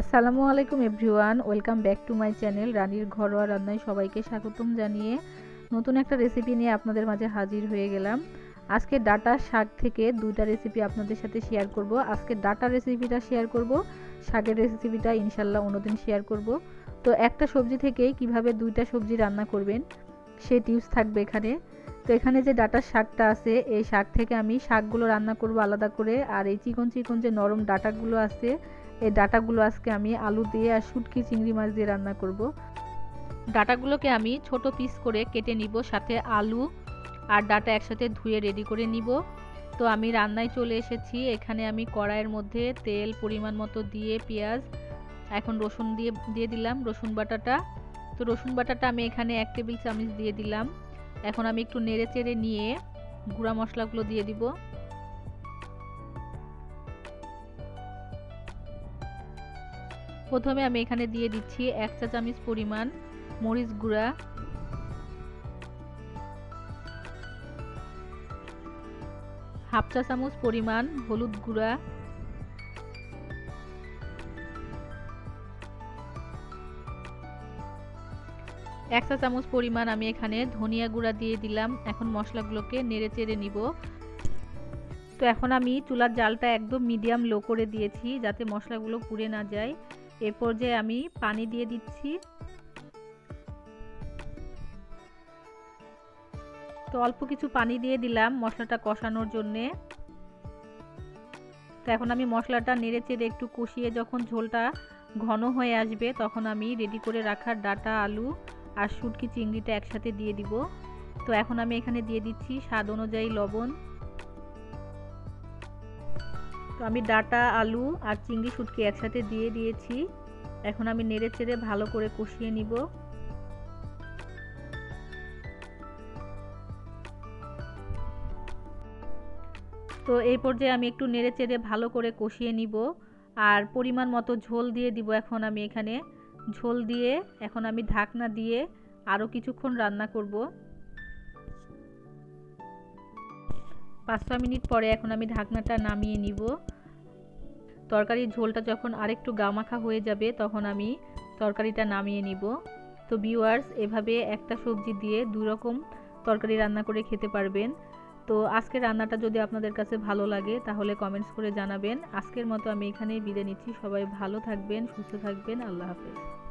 আসসালামু আলাইকুম everyone, welcome back to my channel রানীর ঘরোয়া রান্নায় সবাইকে স্বাগতম জানিয়ে নতুন একটা রেসিপি নিয়ে আপনাদের মাঝে হাজির হয়ে গেলাম। আজকে ডাটা শাক থেকে দুইটা রেসিপি আপনাদের সাথে শেয়ার করব। আজকে ডাটা রেসিপিটা শেয়ার করব, শাকের রেসিপিটা ইনশাল্লাহ অন্যদিন শেয়ার করব। তো একটা সবজি থেকেই কীভাবে দুইটা সবজি রান্না করবেন সেই টিপস থাকবে এখানে। তো এখানে যে ডাটার শাকটা আছে, এই শাক থেকে আমি শাকগুলো রান্না করব আলাদা করে, আর এই চিকন চিকন যে নরম ডাটাগুলো আছে এই ডাটাগুলো আজকে আমি আলু দিয়ে আর শুটকি চিংড়ি মাছ দিয়ে রান্না করব। ডাটাগুলোকে আমি ছোট পিস করে কেটে নিব, সাথে আলু আর ডাটা একসাথে ধুয়ে রেডি করে নিব। তো আমি রান্নায় চলে এসেছি। এখানে আমি কড়াইয়ের মধ্যে তেল পরিমাণ মতো দিয়ে পেঁয়াজ, এখন রসুন দিয়ে দিয়ে দিলাম রসুন বাটাটা। তো রসুন বাটাটা আমি এখানে এক টেবিল চামচ দিয়ে দিলাম। এখন আমি একটু নেড়ে চেড়ে নিয়ে গুঁড়া মশলাগুলো দিয়ে দিব। প্রথমে আমি এখানে দিয়ে দিচ্ছি এক চা চামচ পরিমাণ মরিচ গুঁড়া। হাফ চা চামচ পরিমাণ হলুদ গুঁড়া। এক চা চামচ পরিমাণ আমি এখানে ধনিয়া গুঁড়া দিয়ে দিলাম। এখন মশলাগুলোকে নেড়ে চেড়ে নিব। তো এখন আমি চুলার জালটা একদম মিডিয়াম লো করে দিয়েছি যাতে মশলাগুলো পুড়ে না যায়। এ পর্যায়ে আমি পানি দিয়ে দিচ্ছি, তো অল্প কিছু পানি দিয়ে দিলাম মশলাটা কষানোর জন্যে। তো এখন আমি মশলাটা নেড়ে চেড়ে একটু কষিয়ে যখন ঝোলটা ঘন হয়ে আসবে, তখন আমি রেডি করে রাখা ডাটা, আলু আর শুটকি, চিংড়িটা একসাথে দিয়ে দিব। তো এখন আমি এখানে দিয়ে দিচ্ছি স্বাদ অনুযায়ী লবণ। তো আমি ডাটা, আলু আর চিংড়ি শুটকি একসাথে দিয়ে দিয়েছি। এখন আমি নেড়ে চেড়ে ভালো করে কষিয়ে নিব। তো এই পর্যায়ে আমি একটু নেড়ে চেড়ে ভালো করে কষিয়ে নিব। আর পরিমাণ মতো ঝোল দিয়ে দিব এখন আমি এখানে। ঝোল দিয়ে এখন আমি ঢাকনা দিয়ে আরও কিছুক্ষণ রান্না করব। পাঁচ ছ মিনিট পরে এখন আমি ঢাকনাটা নামিয়ে নিব। তরকারির ঝোলটা যখন আরেকটু গামাখা হয়ে যাবে, তখন আমি তরকারিটা নামিয়ে নিব। তো ভিউয়ার্স এভাবে একটা সবজি দিয়ে দুই রকম তরকারি রান্না করে খেতে পারবেন। তো আজকের রান্নাটা যদি আপনাদের কাছে ভালো লাগে, তাহলে কমেন্টস করে জানাবেন। আজকের মতো আমি এখানেই বিদায় নিচ্ছি। সবাই ভালো থাকবেন, সুস্থ থাকবেন। আল্লাহ হাফেজ।